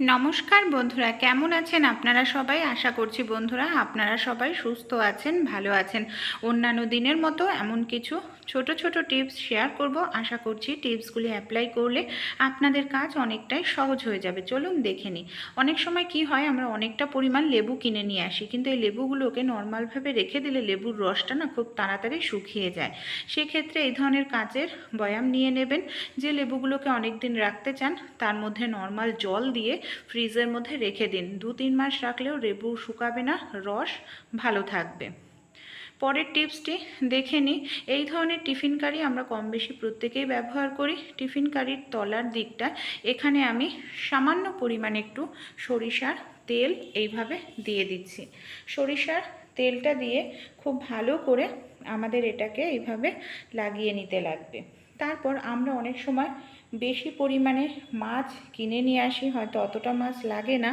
নমস্কার বন্ধুরা, কেমন আছেন আপনারা সবাই? আশা করছি বন্ধুরা আপনারা সবাই সুস্থ আছেন, ভালো আছেন। অন্যান্য দিনের মতো এমন কিছু ছোট ছোট টিপস শেয়ার করব। আশা করছি টিপসগুলি অ্যাপ্লাই করলে আপনাদের কাজ অনেকটাই সহজ হয়ে যাবে। চলুন দেখে নিই। অনেক সময় কি হয়, আমরা অনেকটা পরিমাণ লেবু কিনে নিয়ে আসি, কিন্তু এই লেবুগুলোকে নর্মালভাবে রেখে দিলে লেবুর রসটা না খুব তাড়াতাড়ি শুকিয়ে যায়। সেক্ষেত্রে এই ধরনের কাচের বয়াম নিয়ে নেবেন। যে লেবুগুলোকে অনেক দিন রাখতে চান, তার মধ্যে নর্মাল জল দিয়ে ফ্রিজের মধ্যে রেখে দিন। দু তিন মাস রাখলেও লেবু শুকাবে না, রস ভালো থাকবে। পরের টিপসটি দেখে নিই। এই ধরনের টিফিন কারি আমরা কম বেশি প্রত্যেকেই ব্যবহার করি। টিফিন কারির তলার দিকটা, এখানে আমি সামান্য পরিমাণে একটু সরিষার তেল এইভাবে দিয়ে দিচ্ছি। সরিষার তেলটা দিয়ে খুব ভালো করে আমাদের এটাকে এইভাবে লাগিয়ে নিতে লাগবে। তারপর আমরা অনেক সময় বেশি পরিমাণে মাছ কিনে নিয়ে আসি, হয়তো অতটা মাছ লাগে না।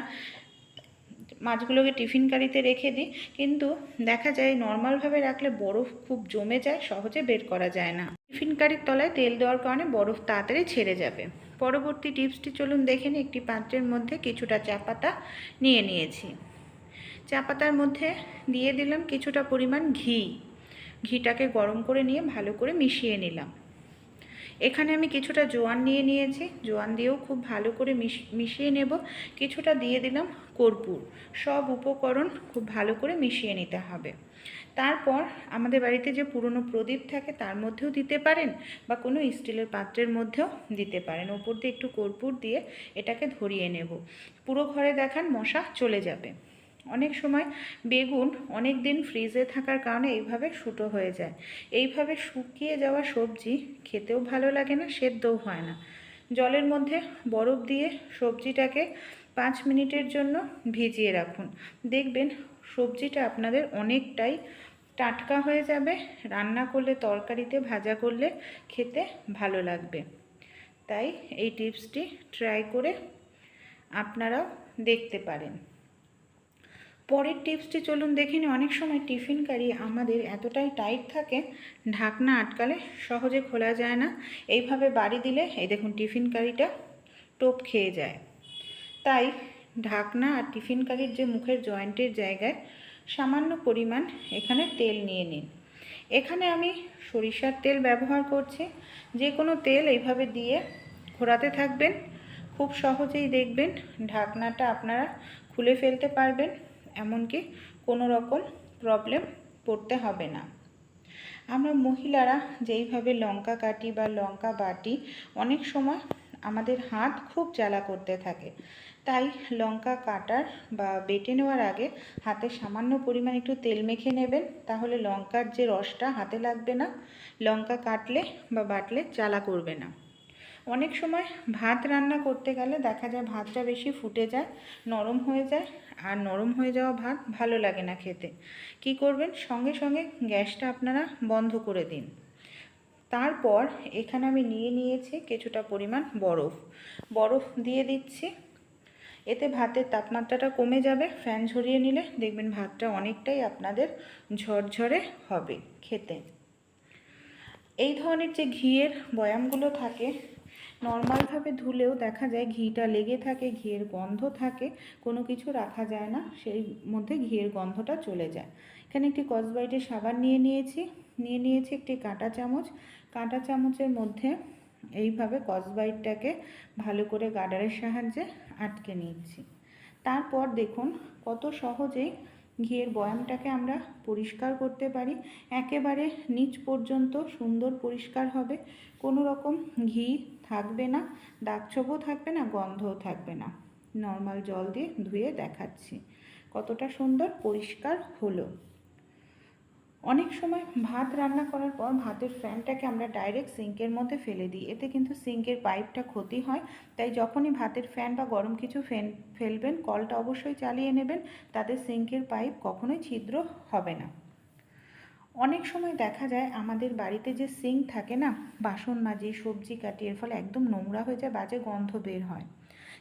মাছগুলোকে টিফিন কারিতে রেখে দিই, কিন্তু দেখা যায় নর্মালভাবে রাখলে বরফ খুব জমে যায়, সহজে বের করা যায় না। টিফিন কারির তলায় তেল দেওয়ার কারণে বরফ তাড়াতাড়ি ছেড়ে যাবে। পরবর্তী টিপসটি চলুন দেখে একটি পাত্রের মধ্যে কিছুটা চা পাতা নিয়ে নিয়েছি। চা পাতার মধ্যে দিয়ে দিলাম কিছুটা পরিমাণ ঘি। ঘিটাকে গরম করে নিয়ে ভালো করে মিশিয়ে নিলাম। এখানে আমি কিছুটা জোয়ান নিয়ে নিয়েছি। জোয়ান দিয়েও খুব ভালো করে মিশিয়ে নেব। কিছুটা দিয়ে দিলাম কর্পূর। সব উপকরণ খুব ভালো করে মিশিয়ে নিতে হবে। তারপর আমাদের বাড়িতে যে পুরনো প্রদীপ থাকে তার মধ্যেও দিতে পারেন বা কোনো স্টিলের পাত্রের মধ্যেও দিতে পারেন। ওপর দিয়ে একটু কর্পূর দিয়ে এটাকে ধরিয়ে নেব। পুরো ঘরে দেখান মশা চলে যাবে। অনেক সময় বেগুন অনেক দিন ফ্রিজে থাকার কারণে এইভাবে শুটো হয়ে যায়। এইভাবে শুকিয়ে যাওয়া সবজি খেতেও ভালো লাগে না, সেদ্ধও হয় না। জলের মধ্যে বরফ দিয়ে সবজিটাকে পাঁচ মিনিটের জন্য ভিজিয়ে রাখুন। দেখবেন সবজিটা আপনাদের অনেকটাই টাটকা হয়ে যাবে, রান্না করলে, তরকারিতে ভাজা করলে খেতে ভালো লাগবে। তাই এই টিপসটি ট্রাই করে আপনারাও দেখতে পারেন। পরের টিপসটি চলুন দেখে নিই। অনেক সময় টিফিন কারি আমাদের এতটাই টাইট থাকে, ঢাকনা আটকালে সহজে খোলা যায় না। এইভাবে বাড়ি দিলে, এই দেখুন টিফিন কারিটা টোপ খেয়ে যায়। তাই ঢাকনা আর টিফিন কারির যে মুখের জয়েন্টের জায়গায় সামান্য পরিমাণ এখানে তেল নিয়ে নিন। এখানে আমি সরিষার তেল ব্যবহার করছি। যে কোনো তেল এইভাবে দিয়ে ঘোরাতে থাকবেন। খুব সহজেই দেখবেন ঢাকনাটা আপনারা খুলে ফেলতে পারবেন। এমনকি কোনো রকম প্রবলেম পড়তে হবে না। আমরা মহিলারা যেইভাবে লঙ্কা কাটি বা লঙ্কা বাটি অনেক সময় আমাদের হাত খুব জ্বালা করতে থাকে। তাই লঙ্কা কাটার বা বেটে নেওয়ার আগে হাতে সামান্য পরিমাণ একটু তেল মেখে নেবেন, তাহলে লঙ্কার যে রসটা হাতে লাগবে না, লঙ্কা কাটলে বা বাটলে জ্বালা করবে না। অনেক সময় ভাত রান্না করতে গেলে দেখা যায় ভাতটা বেশি ফুটে যায়, নরম হয়ে যায়, আর নরম হয়ে যাওয়া ভাত ভালো লাগে না খেতে। কি করবেন? সঙ্গে সঙ্গে গ্যাসটা আপনারা বন্ধ করে দিন। তারপর এখানে আমি নিয়ে নিয়েছি কিছুটা পরিমাণ বরফ। বরফ দিয়ে দিচ্ছি। এতে ভাতের তাপমাত্রাটা কমে যাবে। ফ্যান ঝরিয়ে নিলে দেখবেন ভাতটা অনেকটাই আপনাদের ঝরঝরে হবে খেতে। এই ধরনের যে ঘিয়ের বয়ামগুলো থাকে নর্মালভাবে ধুলেও দেখা যায় ঘিটা লেগে থাকে, ঘিয়ের গন্ধ থাকে, কোনো কিছু রাখা যায় না, সেই মধ্যে ঘিয়ের গন্ধটা চলে যায়। এখানে একটি কসবাইটের সাবান নিয়ে নিয়েছি নিয়ে নিয়েছি একটি কাঁটা চামচ। কাঁটা চামচের মধ্যে এইভাবে কসবাইটটাকে ভালো করে গার্ডারের সাহায্যে আটকে নিচ্ছি। তারপর দেখুন কত সহজেই ঘিয়ের বয়ামটাকে আমরা পরিষ্কার করতে পারি। একেবারে নিচ পর্যন্ত সুন্দর পরিষ্কার হবে। কোনো রকম ঘি থাকবে না দাগ ছোপও থাকবে না, গন্ধও থাকবে না। নর্মাল জল দিয়ে ধুয়ে দেখাচ্ছি। কতটা সুন্দর, পরিষ্কার হলো। অনেক সময় ভাত রান্না করার পর ভাতের ফ্যানটাকে আমরা ডাইরেক্ট সিঙ্কের মধ্যে ফেলে দিই। এতে কিন্তু সিঙ্কের পাইপটা ক্ষতি হয়। তাই যখনই ভাতের ফ্যান বা গরম কিছু ফ্যান ফেলবেন, কলটা অবশ্যই চালিয়ে নেবেন। তাতে সিঙ্কের পাইপ কখনোই ছিদ্র হবে না। অনেক সময় দেখা যায় আমাদের বাড়িতে যে সিঙ্ক থাকে না, বাসন মাজি, সবজি কাটি, এর ফলে একদম নোংরা হয়ে যায়, বাজে গন্ধ বের হয়।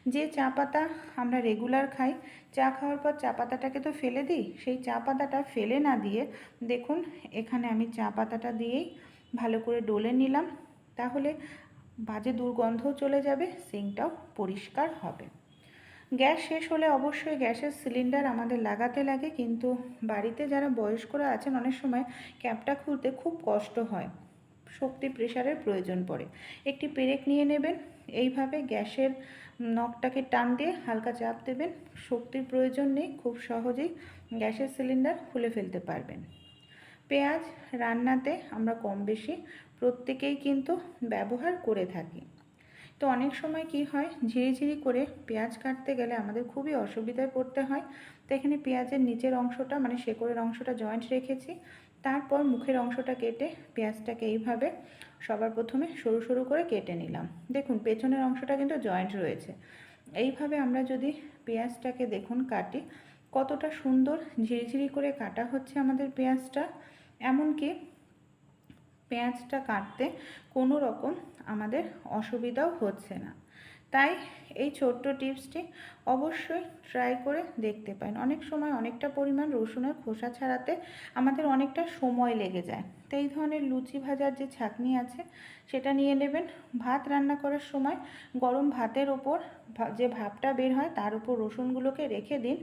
যে চা পাতা আমরা রেগুলার খাই, চা খাওয়ার পর চা পাতাটাকে তো ফেলে দিই, সেই চা পাতাটা ফেলে না দিয়ে দেখুন, এখানে আমি চা পাতাটা দিয়েই ভালো করে ডলে নিলাম, তাহলে বাজে দুর্গন্ধও চলে যাবে, সিঙ্কটাও পরিষ্কার হবে। গ্যাস শেষ হলে অবশ্যই গ্যাসের সিলিন্ডার আমাদের লাগাতে লাগে, কিন্তু বাড়িতে যারা বয়স্করা আছেন অনেক সময় ক্যাপটা খুলতে খুব কষ্ট হয়। শক্তি প্রেশারের প্রয়োজন পড়ে। একটি পেরেক নিয়ে নেবেন, এইভাবে গ্যাসের নখটাকে টান দিয়ে হালকা চাপ দেবেন। শক্তির প্রয়োজন নেই, খুব সহজেই গ্যাসের সিলিন্ডার খুলে ফেলতে পারবেন। পেঁয়াজ রান্নাতে আমরা কম বেশি প্রত্যেকেই কিন্তু ব্যবহার করে থাকি। তো অনেক সময় কি হয় ঝিরিঝিরি করে পেঁয়াজ কাটতে গেলে আমাদের খুবই অসুবিধায় পড়তে হয়। তো এখানে পেঁয়াজের নিচের অংশটা মানে শেকড়ের অংশটা জয়েন্ট রেখেছি। তারপর মুখের অংশটা কেটে পেঁয়াজটাকে এইভাবে সবার প্রথমে সরু সরু করে কেটে নিলাম। দেখুন, পেছনের অংশটা কিন্তু জয়েন্ট রয়েছে। এইভাবে আমরা যদি পেঁয়াজটাকে দেখুন কাটি, কতটা সুন্দর ঝিরিঝিরি করে কাটা হচ্ছে আমাদের পেঁয়াজটা। এমনকি পেঁয়াজটা কাটতে কোনো রকম আমাদের অসুবিধাও হচ্ছে না। তাই এই ছোট্ট টিপসটি অবশ্যই ট্রাই করে দেখতে পারেন। অনেক সময় অনেকটা পরিমাণ রসুনের খোসা ছাড়াতে আমাদের অনেকটা সময় লেগে যায়। তো এই ধরনের লুচি ভাজার যে ছাঁকনি আছে, সেটা নিয়ে নেবেন। ভাত রান্না করার সময় গরম ভাতের ওপর যে ভাপটা বের হয়, তার উপর রসুনগুলোকে রেখে দিন।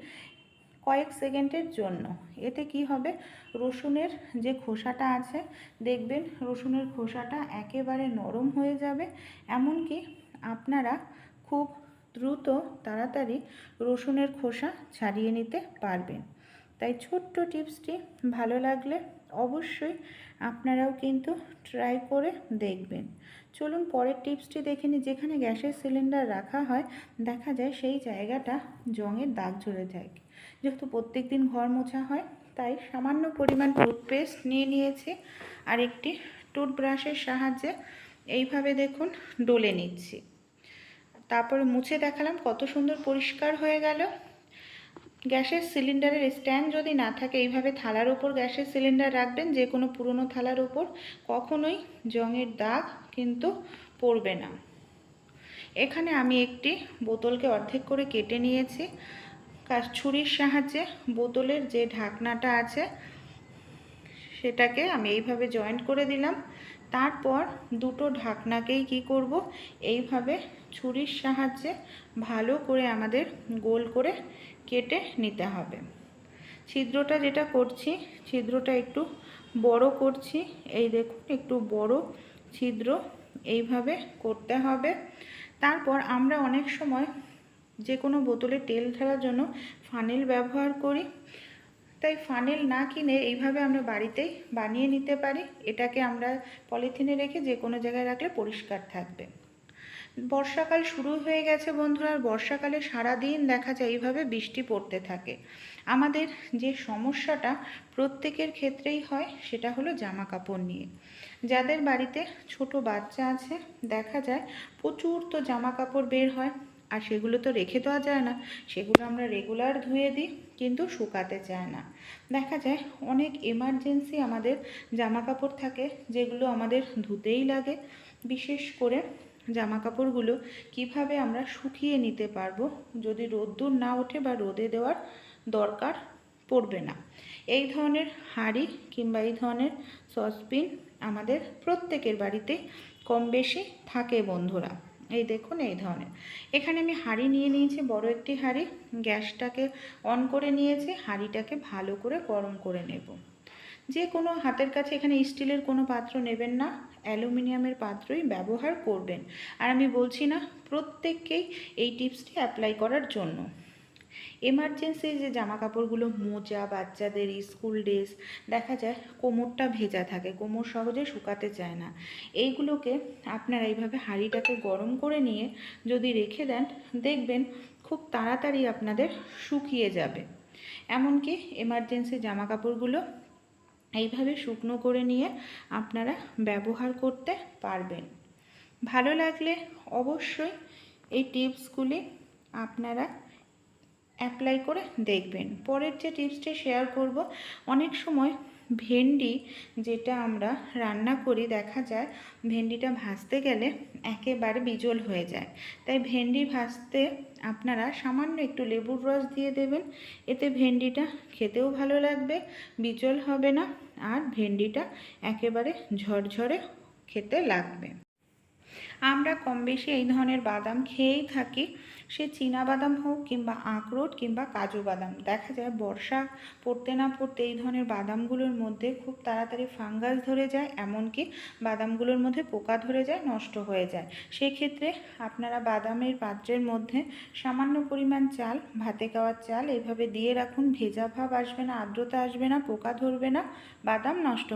কয়েক সেকেন্ডের জন্য। এতে কি হবে? রসুনের যে খোসাটা আছে, দেখবেন রসুনের খোসাটা একেবারে নরম হয়ে যাবে। এমনকি আপনারা খুব দ্রুত তাড়াতাড়ি রসুনের খোসা ছাড়িয়ে নিতে পারবেন। তাই ছোট্ট টিপসটি ভালো লাগলে অবশ্যই আপনারাও কিন্তু ট্রাই করে দেখবেন। চলুন পরের টিপসটি দেখে নিই। যেখানে গ্যাসের সিলিন্ডার রাখা হয়, দেখা যায় সেই জায়গাটা জঙের দাগ ঝরে যায়। যেহেতু প্রত্যেক দিন ঘর মোছা হয়, তাই সামান্য পরিমাণ টুথপেস্ট নিয়ে নিয়েছি আর একটি টুথব্রাশের সাহায্যে এইভাবে দেখুন ডলে নিচ্ছি। তারপরে মুছে দেখালাম কত সুন্দর পরিষ্কার হয়ে গেল। গ্যাসের সিলিন্ডারের স্ট্যান্ড যদি না থাকে, এইভাবে থালার ওপর গ্যাসের সিলিন্ডার রাখবেন, যে কোনো পুরনো থালার ওপর কখনোই জংয়ের দাগ কিন্তু পড়বে না। এখানে আমি একটি বোতলকে অর্ধেক করে কেটে নিয়েছি। ছুরির সাহায্যে বোতলের যে ঢাকনাটা আছে, সেটাকে আমি এইভাবে জয়েন্ট করে দিলাম। তারপর দুটো ঢাকনাকেই কি করব? এইভাবে ছুরির সাহায্যে ভালো করে আমাদের গোল করে কেটে নিতে হবে। ছিদ্রটা যেটা করছি, ছিদ্রটা একটু বড় করছি। এই দেখুন, একটু বড় ছিদ্র এইভাবে করতে হবে। তারপর আমরা অনেক সময় যে কোনো বোতলে তেল ঢালার জন্য ফানেল ব্যবহার করি। তাই ফানেল না কিনে এইভাবে আমরা বাড়িতেই বানিয়ে নিতে পারি। এটাকে আমরা পলিথিনে রেখে যে কোনো জায়গায় রাখলে পরিষ্কার থাকবে। বর্ষাকাল শুরু হয়ে গেছে বন্ধুরা, আর বর্ষাকালে সারাদিন দেখা যায় এইভাবে বৃষ্টি পড়তে থাকে। আমাদের যে সমস্যাটা প্রত্যেকের ক্ষেত্রেই হয়, সেটা হলো জামা কাপড় নিয়ে। যাদের বাড়িতে ছোট বাচ্চা আছে, দেখা যায় প্রচুর তো জামা কাপড় বের হয়। আর সেগুলো তো রেখে দেওয়া যায় না। সেগুলো আমরা রেগুলার ধুয়ে দিই, কিন্তু শুকাতে চায় না। দেখা যায় অনেক এমার্জেন্সি আমাদের জামা কাপড় থাকে, যেগুলো আমাদের ধুতেই লাগে। বিশেষ করে জামা কাপড়গুলো কীভাবে আমরা শুকিয়ে নিতে পারব, যদি রোদ্দুর না ওঠে বা রোদে দেওয়ার দরকার পড়বে না। এই ধরনের হাঁড়ি কিংবা এই ধরনের সসপিন আমাদের প্রত্যেকের বাড়িতেই কম বেশি থাকে বন্ধুরা। এই দেখুন, এই ধরনের। এখানে আমি হাঁড়ি নিয়ে নিয়েছি, বড় একটি হাঁড়ি। গ্যাসটাকে অন করে নিয়েছি, হাঁড়িটাকে ভালো করে গরম করে নেব। যে কোনো হাতের কাছে এখানে স্টিলের কোনো পাত্র নেবেন না, অ্যালুমিনিয়ামের পাত্রই ব্যবহার করবেন। আর আমি বলছি না, প্রত্যেককেই এই টিপসটি অ্যাপ্লাই করার জন্য। এমার্জেন্সি যে জামা কাপড়গুলো মোজা, বাচ্চাদের স্কুল ড্রেস দেখা যায় কোমরটা ভেজা থাকে, কোমর সহজে শুকাতে চায় না। এইগুলোকে আপনারা এইভাবে হাঁড়িটাকে গরম করে নিয়ে যদি রেখে দেন, দেখবেন খুব তাড়াতাড়ি আপনাদের শুকিয়ে যাবে। এমনকি এমার্জেন্সি জামা কাপড়গুলো এইভাবে শুকনো করে নিয়ে আপনারা ব্যবহার করতে পারবেন। ভালো লাগলে অবশ্যই এই টিপসগুলি আপনারা অ্যাপ্লাই করে দেখবেন। পরের যে টিপসটি শেয়ার করব, অনেক সময় ভেন্ডি যেটা আমরা রান্না করি, দেখা যায় ভেন্ডিটা ভাজতে গেলে একেবারে বিজল হয়ে যায়। তাই ভেন্ডি ভাজতে আপনারা সামান্য একটু লেবুর রস দিয়ে দেবেন, এতে ভেন্ডিটা খেতেও ভালো লাগবে, বিজল হবে না, আর ভেন্ডিটা একেবারে ঝরঝরে খেতে লাগবে। আমরা কম বেশি এই ধরনের বাদাম খেয়েই থাকি। সে বাদাম হোক কিংবা আখরোট কিংবা কাজু বাদাম। দেখা যায় বর্ষা পড়তে না পড়তে এই ধরনের বাদামগুলোর মধ্যে খুব তাড়াতাড়ি ফাঙ্গাস ধরে যায়, এমনকি বাদামগুলোর মধ্যে পোকা ধরে যায়, নষ্ট হয়ে যায়। সেক্ষেত্রে আপনারা বাদামের পাত্রের মধ্যে সামান্য পরিমাণ চাল, ভাতে খাওয়ার চাল এইভাবে দিয়ে রাখুন। ভেজা ভাব আসবে না, আর্দ্রতা আসবে না, পোকা ধরবে না, বাদাম নষ্ট